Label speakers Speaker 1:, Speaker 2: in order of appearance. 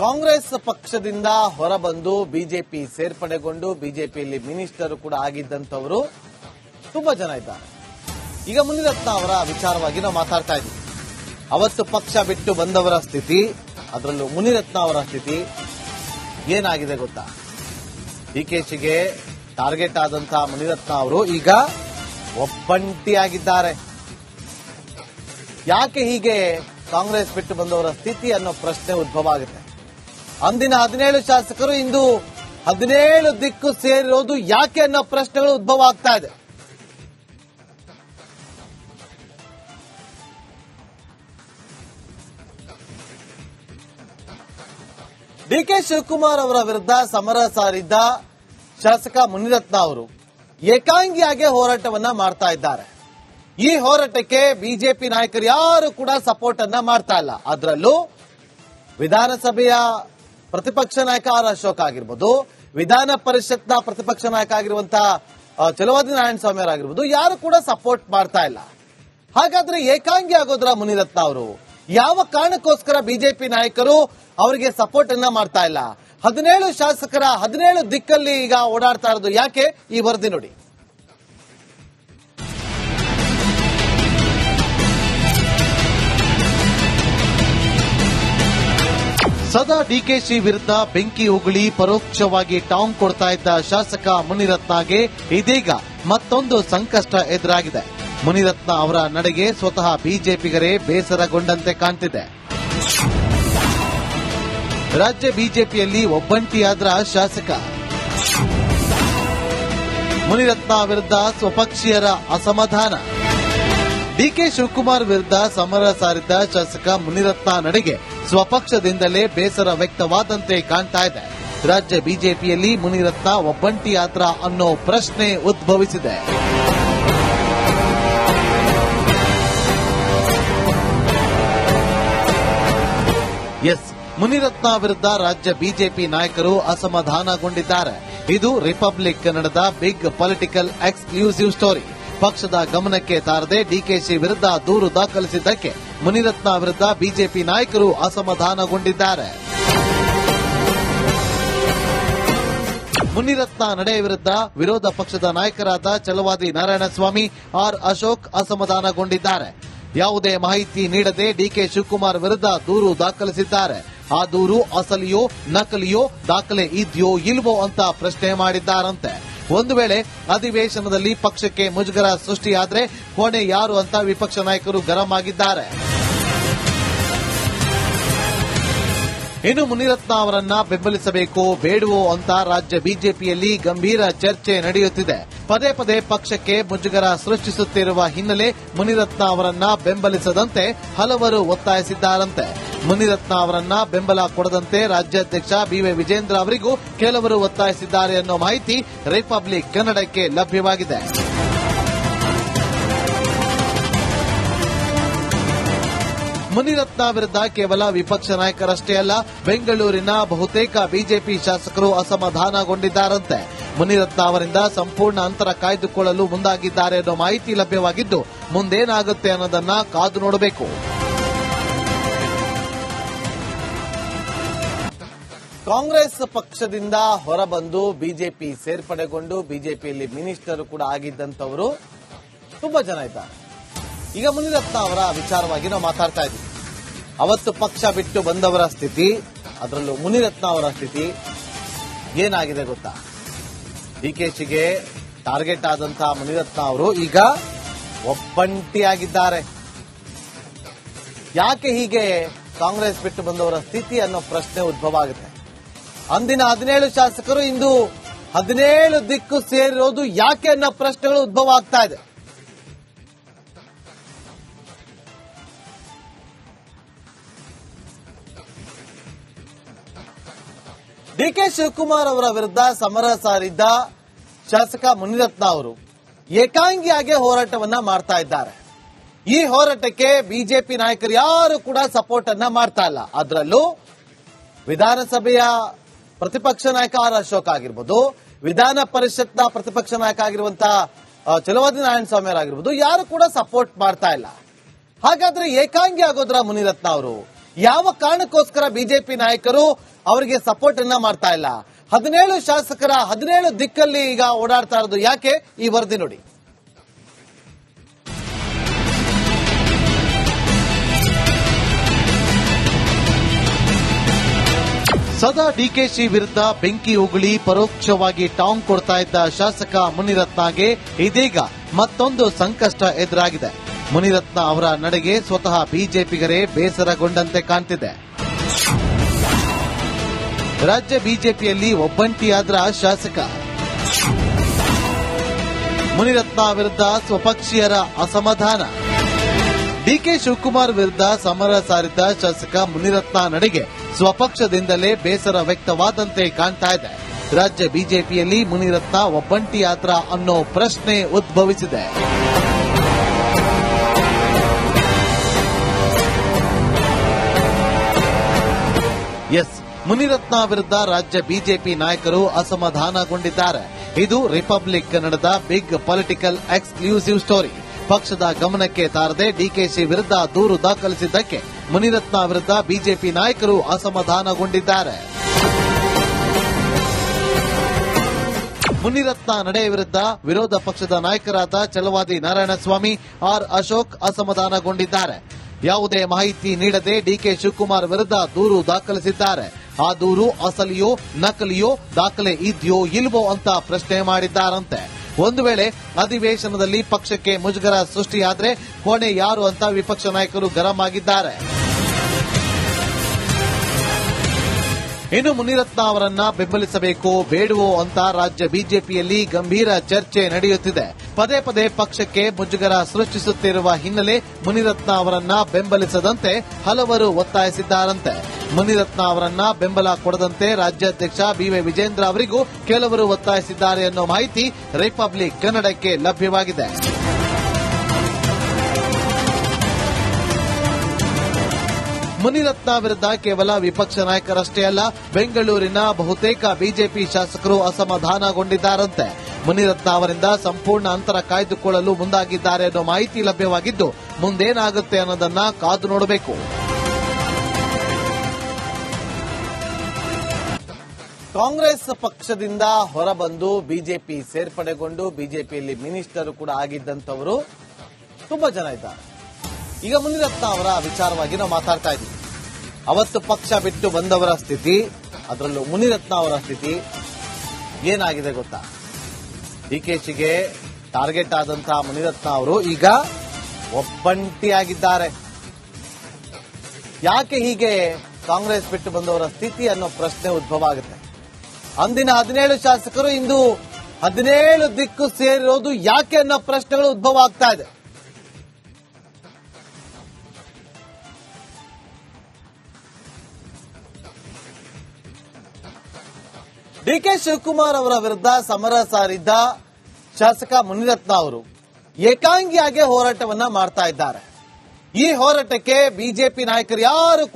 Speaker 1: ಕಾಂಗ್ರೆಸ್ ಪಕ್ಷದಿಂದ ಹೊರಬಂದು ಬಿಜೆಪಿ ಸೇರ್ಪಡೆಗೊಂಡು ಬಿಜೆಪಿಯಲ್ಲಿ ಮಿನಿಸ್ಟರ್ ಕೂಡ ಆಗಿದ್ದಂತವರು ತುಂಬಾ ಜನ ಇದ್ದಾರೆ. ಈಗ ಮುನಿರತ್ನ ಅವರ ವಿಚಾರವಾಗಿ ನಾವು ಮಾತಾಡ್ತಾ ಇದ್ದೀವಿ ಅವತ್ತು ಪಕ್ಷ ಬಿಟ್ಟು ಬಂದವರ ಸ್ಥಿತಿ, ಅದರಲ್ಲೂ ಮುನಿರತ್ನ ಅವರ ಸ್ಥಿತಿ ಏನಾಗಿದೆ ಗೊತ್ತಾ? ಡಿಕೆಶಿಗೆ ಟಾರ್ಗೆಟ್ ಆದಂತಹ ಮುನಿರತ್ನ ಅವರು ಈಗ ಒಬ್ಬಂಟಿಯಾಗಿದ್ದಾರೆ. ಯಾಕೆ ಹೀಗೆ ಕಾಂಗ್ರೆಸ್ ಬಿಟ್ಟು ಬಂದವರ ಸ್ಥಿತಿ ಅನ್ನೋ ಪ್ರಶ್ನೆ ಉದ್ಭವ ಆಗುತ್ತೆ. ಅಂದಿನ ಹದಿನೇಳು ಶಾಸಕರು ಇಂದು ಹದಿನೇಳು ದಿಕ್ಕು ಸೇರಿರೋದು ಯಾಕೆ ಅನ್ನೋ ಪ್ರಶ್ನೆಗಳು ಉದ್ಭವ ಆಗ್ತಾ ಇದೆ. ಡಿಕೆ ಶಿವಕುಮಾರ್ ಅವರ ವಿರುದ್ಧ ಸಮರ ಸಾರಿದ್ದ ಶಾಸಕ ಮುನಿರತ್ನ ಅವರು ಏಕಾಂಗಿಯಾಗಿ ಹೋರಾಟವನ್ನ ಮಾಡ್ತಾ ಇದ್ದಾರೆ. ಈ ಹೋರಾಟಕ್ಕೆ ಬಿಜೆಪಿ ನಾಯಕರು ಯಾರು ಕೂಡ ಸಪೋರ್ಟ್ ಅನ್ನ ಮಾಡ್ತಾ ಇಲ್ಲ. ಅದರಲ್ಲೂ ವಿಧಾನಸಭೆಯ ಪ್ರತಿಪಕ್ಷ ನಾಯಕ ಆರ್ ಅಶೋಕ್ ಆಗಿರ್ಬೋದು, ವಿಧಾನ ಪರಿಷತ್ನ ಪ್ರತಿಪಕ್ಷ ನಾಯಕ ಆಗಿರುವಂತಹ ಚಲುವಾದಿ ನಾರಾಯಣ ಸ್ವಾಮಿ ಅವರಾಗಿರ್ಬೋದು ಯಾರು ಕೂಡ ಸಪೋರ್ಟ್ ಮಾಡ್ತಾ ಇಲ್ಲ. ಹಾಗಾದ್ರೆ ಏಕಾಂಗಿ ಆಗೋದ್ರ ಮುನಿರತ್ನ ಅವರು? ಯಾವ ಕಾರಣಕ್ಕೋಸ್ಕರ ಬಿಜೆಪಿ ನಾಯಕರು ಅವರಿಗೆ ಸಪೋರ್ಟ್ ಅನ್ನ ಮಾಡ್ತಾ ಇಲ್ಲ? ಹದಿನೇಳು ಶಾಸಕರ ಹದಿನೇಳು ದಿಕ್ಕಲ್ಲಿ ಈಗ ಓಡಾಡ್ತಾ ಇರೋದು ಯಾಕೆ? ಈ ವರದಿ ನೋಡಿ. ಸದಾ ಡಿಕೆಶಿ ವಿರುದ್ಧ ಬೆಂಕಿ ಉಗುಳಿ ಪರೋಕ್ಷವಾಗಿ ಟಾಂಗ್ ಕೊಡ್ತಾ ಇದ್ದ ಶಾಸಕ ಮುನಿರತ್ನಗೆ ಇದೀಗ ಮತ್ತೊಂದು ಸಂಕಷ್ಟ ಎದುರಾಗಿದೆ. ಮುನಿರತ್ನ ಅವರ ನಡೆಗೆ ಸ್ವತಃ ಬಿಜೆಪಿಗರೇ ಬೇಸರಗೊಂಡಂತೆ ಕಾಣ್ತಿದೆ. ರಾಜ್ಯ ಬಿಜೆಪಿಯಲ್ಲಿ ಒಬ್ಬಂಟಿಯಾದ ಶಾಸಕ. ಮುನಿರತ್ನ ವಿರುದ್ಧ ಸ್ವಪಕ್ಷೀಯರ ಅಸಮಾಧಾನ. ಡಿಕೆ ಶಿವಕುಮಾರ್ ವಿರುದ್ಧ ಸಮರ ಸಾರಿದ್ದ ಶಾಸಕ ಮುನಿರತ್ನ ನಡೆಗೆ ಸ್ವಪಕ್ಷದಿಂದಲೇ ಬೇಸರ ವ್ಯಕ್ತವಾದಂತೆ ಕಾಣ್ತಾ ಇದೆ. ರಾಜ್ಯ ಬಿಜೆಪಿಯಲ್ಲಿ ಮುನಿರತ್ನ ಒಬ್ಬಂಟಿಯಾದ್ರ ಅನ್ನೋ ಪ್ರಶ್ನೆ ಉದ್ಭವಿಸಿದೆ. ಎಸ್, ಮುನಿರತ್ನ ವಿರುದ್ಧ ರಾಜ್ಯ ಬಿಜೆಪಿ ನಾಯಕರು ಅಸಮಾಧಾನಗೊಂಡಿದ್ದಾರೆ. ಇದು ರಿಪಬ್ಲಿಕ್ ಕನ್ನಡದ ಬಿಗ್ ಪೊಲಿಟಿಕಲ್ ಎಕ್ಸ್ಕ್ಲೂಸಿವ್ ಸ್ಟೋರಿ. ಪಕ್ಷದ ಗಮನಕ್ಕೆ ತಾರದೆ ಡಿಕೆಶಿ ವಿರುದ್ಧ ದೂರು ದಾಖಲಿಸಿದ್ದಕ್ಕೆ ಮುನಿರತ್ನ ವಿರುದ್ಧ ಬಿಜೆಪಿ ನಾಯಕರು ಅಸಮಾಧಾನಗೊಂಡಿದ್ದಾರೆ. ಮುನಿರತ್ನ ನಡೆ ವಿರುದ್ಧ ವಿರೋಧ ಪಕ್ಷದ ನಾಯಕರಾದ ಚಲವಾದಿ ನಾರಾಯಣಸ್ವಾಮಿ ಆರ್ ಅಶೋಕ್ ಅಸಮಾಧಾನಗೊಂಡಿದ್ದಾರೆ. ಯಾವುದೇ ಮಾಹಿತಿ ನೀಡದೆ ಡಿಕೆ ಶಿವಕುಮಾರ್ ವಿರುದ್ಧ ದೂರು ದಾಖಲಿಸಿದ್ದಾರೆ. ಆ ದೂರು ಅಸಲಿಯೋ ನಕಲಿಯೋ ದಾಖಲೆ ಇದೆಯೋ ಇಲ್ವೋ ಅಂತ ಪ್ರಶ್ನೆ ಮಾಡಿದ್ದಾರಂತೆ. ಒಂದು ವೇಳೆ ಅಧಿವೇಶನದಲ್ಲಿ ಪಕ್ಷಕ್ಕೆ ಮುಜುಗರ ಸೃಷ್ಟಿಯಾದರೆ ಹೊಣೆ ಯಾರು ಅಂತ ವಿಪಕ್ಷ ನಾಯಕರು ಗರಂ ಆಗಿದ್ದಾರೆ. ಇನ್ನು ಮುನಿರತ್ನ ಅವರನ್ನ ಬೆಂಬಲಿಸಬೇಕು, ಬೇಡವೋ ಅಂತ ರಾಜ್ಯ ಬಿಜೆಪಿಯಲ್ಲಿ ಗಂಭೀರ ಚರ್ಚೆ ನಡೆಯುತ್ತಿದೆ. ಪದೇ ಪದೇ ಪಕ್ಷಕ್ಕೆ ಮುಜುಗರ ಸೃಷ್ಟಿಸುತ್ತಿರುವ ಹಿನ್ನೆಲೆ ಮುನಿರತ್ನ ಅವರನ್ನ ಬೆಂಬಲಿಸದಂತೆ ಹಲವರು ಒತ್ತಾಯಿಸಿದ್ದಾರಂತೆ. ಮುನಿರತ್ನ ಅವರನ್ನ ಬೆಂಬಲ ಕೊಡದಂತೆ ರಾಜ್ಯಾಧ್ಯಕ್ಷ ಬಿವೈ ವಿಜೇಂದ್ರ ಅವರಿಗೂ ಕೆಲವರು ಒತ್ತಾಯಿಸಿದ್ದಾರೆ ಅನ್ನೋ ಮಾಹಿತಿ ರಿಪಬ್ಲಿಕ್ ಕನ್ನಡಕ್ಕೆ ಲಭ್ಯವಾಗಿದೆ. ಮುನಿರತ್ನ ವಿರುದ್ಧ ಕೇವಲ ವಿಪಕ್ಷ ನಾಯಕರಷ್ಟೇ ಅಲ್ಲ, ಬೆಂಗಳೂರಿನ ಬಹುತೇಕ ಬಿಜೆಪಿ ಶಾಸಕರು ಅಸಮಾಧಾನಗೊಂಡಿದ್ದಾರಂತೆ. ಮುನಿರತ್ನ ಅವರಿಂದ ಸಂಪೂರ್ಣ ಅಂತರ ಕಾಯ್ದುಕೊಳ್ಳಲು ಮುಂದಾಗಿದ್ದಾರೆ ಅನ್ನೋ ಮಾಹಿತಿ ಲಭ್ಯವಾಗಿದ್ದು ಮುಂದೇನಾಗುತ್ತೆ ಅನ್ನೋದನ್ನ ಕಾದು ನೋಡಬೇಕು. ಕಾಂಗ್ರೆಸ್ ಪಕ್ಷದಿಂದ ಹೊರಬಂದು ಬಿಜೆಪಿ ಸೇರ್ಪಡೆಗೊಂಡು ಬಿಜೆಪಿಯಲ್ಲಿ ಮಿನಿಸ್ಟರ್ ಕೂಡ ಆಗಿದ್ದಂತವರು ತುಂಬಾ ಜನ ಇದ್ದಾರೆ. ಈಗ ಮುನಿರತ್ನ ಅವರ ವಿಚಾರವಾಗಿ ನಾವು ಮಾತಾಡ್ತಾ ಇದ್ದೀವಿ ಅವತ್ತು ಪಕ್ಷ ಬಿಟ್ಟು ಬಂದವರ ಸ್ಥಿತಿ, ಅದರಲ್ಲೂ ಮುನಿರತ್ನ ಅವರ ಸ್ಥಿತಿ ಏನಾಗಿದೆ ಗೊತ್ತಾ? ಡಿಕೆಶಿಗೆ ಟಾರ್ಗೆಟ್ ಆದಂತಹ ಮುನಿರತ್ನ ಅವರು ಈಗ ಒಬ್ಬಂಟಿಯಾಗಿದ್ದಾರೆ. ಯಾಕೆ ಹೀಗೆ ಕಾಂಗ್ರೆಸ್ ಬಿಟ್ಟು ಬಂದವರ ಸ್ಥಿತಿ ಅನ್ನೋ ಪ್ರಶ್ನೆ ಉದ್ಭವ ಆಗುತ್ತೆ. ಅಂದಿನ ಹದಿನೇಳು ಶಾಸಕರು ಇಂದು ಹದಿನೇಳು ದಿಕ್ಕು ಸೇರಿರೋದು ಯಾಕೆ ಅನ್ನೋ ಪ್ರಶ್ನೆಗಳು ಉದ್ಭವ ಆಗ್ತಾ ಇದೆ. ಡಿ ಕೆ ಶಿವಕುಮಾರ್ ಅವರ ವಿರುದ್ಧ ಸಮರ ಸಾರಿದ್ದ ಶಾಸಕ ಮುನಿರತ್ನ ಅವರು ಏಕಾಂಗಿಯಾಗಿ ಹೋರಾಟವನ್ನ ಮಾಡ್ತಾ ಇದ್ದಾರೆ. ಈ ಹೋರಾಟಕ್ಕೆ ಬಿಜೆಪಿ ನಾಯಕರು ಯಾರು ಕೂಡ ಸಪೋರ್ಟ್ ಅನ್ನ ಮಾಡ್ತಾ ಇಲ್ಲ. ಅದರಲ್ಲೂ ವಿಧಾನಸಭೆಯ ಪ್ರತಿಪಕ್ಷ ನಾಯಕ ಆರ್ ಅಶೋಕ್ ಆಗಿರ್ಬೋದು, ವಿಧಾನ ಪರಿಷತ್ನ ಪ್ರತಿಪಕ್ಷ ನಾಯಕ ಆಗಿರುವಂತಹ ಚಲವಾದಿ ನಾರಾಯಣ ಸ್ವಾಮಿ ಅವರಾಗಿರ್ಬೋದು ಯಾರು ಕೂಡ ಸಪೋರ್ಟ್ ಮಾಡ್ತಾ ಇಲ್ಲ. ಹಾಗಾದ್ರೆ ಏಕಾಂಗಿ ಆಗೋದ್ರ ಮುನಿರತ್ನ ಅವರು? ಯಾವ ಕಾರಣಕ್ಕೋಸ್ಕರ ಬಿಜೆಪಿ ನಾಯಕರು ಅವರಿಗೆ ಸಪೋರ್ಟ್ ಅನ್ನ ಮಾಡ್ತಾ ಇಲ್ಲ? ಹದಿನೇಳು ಶಾಸಕರ ಹದಿನೇಳು ದಿಕ್ಕಲ್ಲಿ ಈಗ ಓಡಾಡ್ತಾ ಇರೋದು ಯಾಕೆ? ಈ ವರದಿ ನೋಡಿ. ಸದಾ ಡಿಕೆಶಿ ವಿರುದ್ಧ ಬೆಂಕಿ ಉಗುಳಿ ಪರೋಕ್ಷವಾಗಿ ಟಾಂಗ್ ಕೊಡ್ತಾ ಇದ್ದ ಶಾಸಕ ಮುನಿರತ್ನಗೆ ಇದೀಗ ಮತ್ತೊಂದು ಸಂಕಷ್ಟ ಎದುರಾಗಿದೆ. ಮುನಿರತ್ನ ಅವರ ನಡೆಗೆ ಸ್ವತಃ ಬಿಜೆಪಿಗರೇ ಬೇಸರಗೊಂಡಂತೆ ಕಾಣ್ತಿದೆ. ರಾಜ್ಯ ಬಿಜೆಪಿಯಲ್ಲಿ ಒಬ್ಬಂಟಿಯಾದ್ರ ಶಾಸಕ. ಮುನಿರತ್ನ ವಿರುದ್ಧ ಸ್ವಪಕ್ಷೀಯರ ಅಸಮಾಧಾನ. ಡಿಕೆ ಶಿವಕುಮಾರ್ ವಿರುದ್ಧ ಸಮರ ಸಾರಿದ್ದ ಶಾಸಕ ಮುನಿರತ್ನ ನಡೆಗೆ ಸ್ವಪಕ್ಷದಿಂದಲೇ ಬೇಸರ ವ್ಯಕ್ತವಾದಂತೆ ಕಾಣ್ತಾ ಇದೆ. ರಾಜ್ಯ ಬಿಜೆಪಿಯಲ್ಲಿ ಮುನಿರತ್ನ ಒಬ್ಬಂಟಿ ಯಾತ್ರ ಅನ್ನೋ ಪ್ರಶ್ನೆ ಉದ್ಭವಿಸಿದೆ. ಎಸ್, ಮುನಿರತ್ನ ವಿರುದ್ಧ ರಾಜ್ಯ ಬಿಜೆಪಿ ನಾಯಕರು ಅಸಮಾಧಾನಗೊಂಡಿದ್ದಾರೆ. ಇದು ರಿಪಬ್ಲಿಕ್ ಕನ್ನಡದ ಬಿಗ್ ಪೊಲಿಟಿಕಲ್ ಎಕ್ಸ್ಕ್ಲೂಸಿವ್ ಸ್ಟೋರಿ. ಪಕ್ಷದ ಗಮನಕ್ಕೆ ತಾರದೆ ಡಿಕೆಶಿ ವಿರುದ್ಧ ದೂರು ದಾಖಲಿಸಿದ್ದಕ್ಕೆ ಮುನಿರತ್ನ ವಿರುದ್ಧ ಬಿಜೆಪಿ ನಾಯಕರು ಅಸಮಾಧಾನಗೊಂಡಿದ್ದಾರೆ. ಮುನಿರತ್ನ ನಡೆ ವಿರುದ್ಧ ವಿರೋಧ ಪಕ್ಷದ ನಾಯಕರಾದ ಚಲವಾದಿ ನಾರಾಯಣಸ್ವಾಮಿ ಆರ್ ಅಶೋಕ್ ಅಸಮಾಧಾನಗೊಂಡಿದ್ದಾರೆ. ಯಾವುದೇ ಮಾಹಿತಿ ನೀಡದೆ ಡಿಕೆ ಶಿವಕುಮಾರ್ ವಿರುದ್ಧ ದೂರು ದಾಖಲಿಸಿದ್ದಾರೆ. ಆ ದೂರು ಅಸಲಿಯೋ ನಕಲಿಯೋ ದಾಖಲೆ ಇದೆಯೋ ಇಲ್ವೋ ಅಂತ ಪ್ರಶ್ನೆ ಮಾಡಿದ್ದಾರಂತೆ. ಒಂದು ವೇಳೆ ಅಧಿವೇಶನದಲ್ಲಿ ಪಕ್ಷಕ್ಕೆ ಮುಜುಗರ ಸೃಷ್ಟಿಯಾದರೆ ಕೋಣೆ ಯಾರು ಅಂತ ವಿಪಕ್ಷ ನಾಯಕರು ಗರಂ ಆಗಿದ್ದಾರೆ. ಇನ್ನು ಮುನಿರತ್ನ ಅವರನ್ನ ಬೆಂಬಲಿಸಬೇಕೋ, ಬೇಡವೋ ಅಂತ ರಾಜ್ಯ ಬಿಜೆಪಿಯಲ್ಲಿ ಗಂಭೀರ ಚರ್ಚೆ ನಡೆಯುತ್ತಿದೆ. ಪದೇ ಪದೇ ಪಕ್ಷಕ್ಕೆ ಮುಜುಗರ ಸೃಷ್ಟಿಸುತ್ತಿರುವ ಹಿನ್ನೆಲೆ ಮುನಿರತ್ನ ಅವರನ್ನ ಬೆಂಬಲಿಸದಂತೆ ಹಲವರು ಒತ್ತಾಯಿಸಿದ್ದಾರಂತೆ. ಮುನಿರತ್ನ ಅವರನ್ನ ಬೆಂಬಲ ಕೊಡದಂತೆ ರಾಜ್ಯಾಧ್ಯಕ್ಷ ಬಿವೈ ವಿಜೇಂದ್ರ ಅವರಿಗೂ ಕೆಲವರು ಒತ್ತಾಯಿಸಿದ್ದಾರೆ ಅನ್ನೋ ಮಾಹಿತಿ ರಿಪಬ್ಲಿಕ್ ಕನ್ನಡಕ್ಕೆ ಲಭ್ಯವಾಗಿದೆ. ಮುನಿರತ್ನ ವಿರುದ್ಧ ಕೇವಲ ವಿಪಕ್ಷ ನಾಯಕರಷ್ಟೇ ಅಲ್ಲ, ಬೆಂಗಳೂರಿನ ಬಹುತೇಕ ಬಿಜೆಪಿ ಶಾಸಕರು ಅಸಮಾಧಾನಗೊಂಡಿದ್ದಾರಂತೆ. ಮುನಿರತ್ನ ಅವರಿಂದ ಸಂಪೂರ್ಣ ಅಂತರ ಕಾಯ್ದುಕೊಳ್ಳಲು ಮುಂದಾಗಿದ್ದಾರೆ ಅನ್ನೋ ಮಾಹಿತಿ ಲಭ್ಯವಾಗಿದ್ದು, ಮುಂದೇನಾಗುತ್ತೆ ಅನ್ನೋದನ್ನ ಕಾದು ನೋಡಬೇಕು. ಕಾಂಗ್ರೆಸ್ ಪಕ್ಷದಿಂದ ಹೊರಬಂದು ಬಿಜೆಪಿ ಸೇರ್ಪಡೆಗೊಂಡು ಬಿಜೆಪಿಯಲ್ಲಿ ಮಿನಿಸ್ಟರ್ ಕೂಡ ಆಗಿದ್ದಂತವರು ತುಂಬಾ ಜನ ಇದ್ದಾರೆ. ಈಗ ಮುನಿರತ್ನ ಅವರ ವಿಚಾರವಾಗಿ ನಾವು ಮಾತಾಡ್ತಾ ಇದ್ದೀವಿ ಅವತ್ತು ಪಕ್ಷ ಬಿಟ್ಟು ಬಂದವರ ಸ್ಥಿತಿ, ಅದರಲ್ಲೂ ಮುನಿರತ್ನ ಅವರ ಸ್ಥಿತಿ ಏನಾಗಿದೆ ಗೊತ್ತಾ? ಡಿಕೆಶಿಗೆ ಟಾರ್ಗೆಟ್ ಆದಂತಹ ಮುನಿರತ್ನ ಅವರು ಈಗ ಒಬ್ಬಂಟಿಯಾಗಿದ್ದಾರೆ. ಯಾಕೆ ಹೀಗೆ ಕಾಂಗ್ರೆಸ್ ಬಿಟ್ಟು ಬಂದವರ ಸ್ಥಿತಿ ಅನ್ನೋ ಪ್ರಶ್ನೆ ಉದ್ಭವ ಆಗುತ್ತೆ. ಅಂದಿನ ಹದಿನೇಳು ಶಾಸಕರು ಇಂದು ಹದಿನೇಳು ದಿಕ್ಕು ಸೇರಿರೋದು ಯಾಕೆ ಅನ್ನೋ ಪ್ರಶ್ನೆಗಳು ಉದ್ಭವ ಆಗ್ತಾ ಇದೆ. ಡಿಕೆ ಶಿವಕುಮಾರ್ ಅವರ ವಿರುದ್ಧ ಸಮರ ಸಾರಿದ್ದ ಶಾಸಕ ಮುನಿರತ್ನ ಅವರು ಏಕಾಂಗಿಯಾಗಿ ಹೋರಾಟವನ್ನ ಮಾಡ್ತಾ ಇದ್ದಾರೆ. ಈ ಹೋರಾಟಕ್ಕೆ ಬಿಜೆಪಿ ನಾಯಕರು ಯಾರು